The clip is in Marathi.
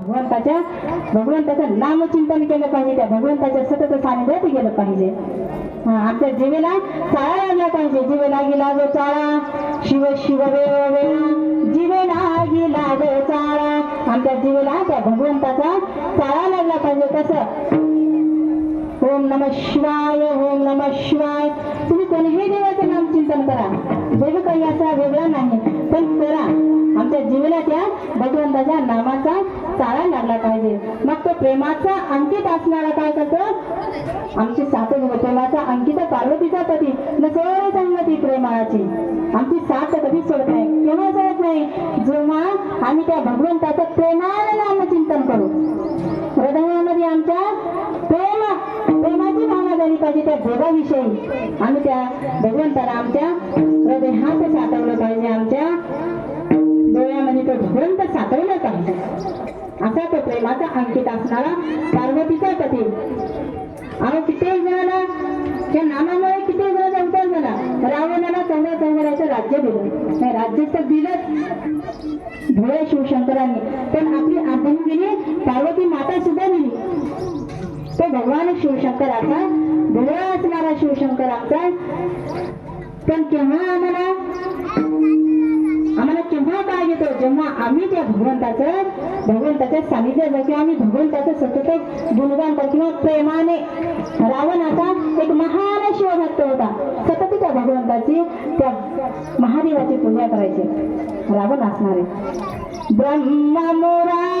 भगवंताच्या भगवंताचं नामचिंतन केलं पाहिजे. त्या भगवंताच्या सतत सानिध्यात गेलं पाहिजे. हा, आमच्या जीवेला चाळा लागला पाहिजे. जीवे गेला जो चाळा. शिव शिव वेव वेळा जीवे जो चाळा. आमच्या जीवेला त्या भगवंताचा चाळा लागला पाहिजे. कसं? ओम नम शिवाय ओम नम शिवाय. तुम्ही कोणीही देवाचं नाम चिंतन करा. देव काही याचा वेगळा नाही. पण करा. आमच्या जीवनात त्या भगवंताच्या नामाचा चाळा लागला पाहिजे. मग तो प्रेमाचा अंकित असणारा काय करतो? आमची साथ प्रेमाचा अंकित पार्वतीचा पती. नसोर संगती प्रेमाची. आमची साथ कधी सोडत नाही. केव्हा सोडत नाही? जेव्हा आम्ही त्या भगवंताचं प्रेमानं नामचिंतन करू. हृदयामध्ये आमच्या प्रेम प्रेमाची भावना झाली पाहिजे त्या देवाविषयी आम्ही त्या भगवंताला आमच्या हृदयात साठवलं पाहिजे. आमच्या डोळ्यामध्ये तो भगवंत साठवलं पाहिजे. असा तो प्रेमाचा अंकित असणारा पार्वतीचा पती. अहो किती जणांना या नामामुळे किती जणांचा उद्धार झाला. रावणाला चौदा चौघराचं राज्य दिलं. नाही राज्य तर दिलंच धुळे शिवशंकरांनी. पण आपली अर्धांगिनी पार्वती माता सुद्धा दिली. तो भगवान शिवशंकराचा भुवळा असणारा शिवशंकराचा पण केव्हा आम्हाला जेव्हा आम्ही त्या भगवंताचं भगवंताच्या सानिध्यात जाऊ आम्ही भगवंताचं सतत गुणगान किंवा प्रेमाने रावण असा एक महान शिवभक्त होता. सतत त्या भगवंताची त्या महादेवाची पूजा करायची. रावण असणारे ब्रह्म मोरा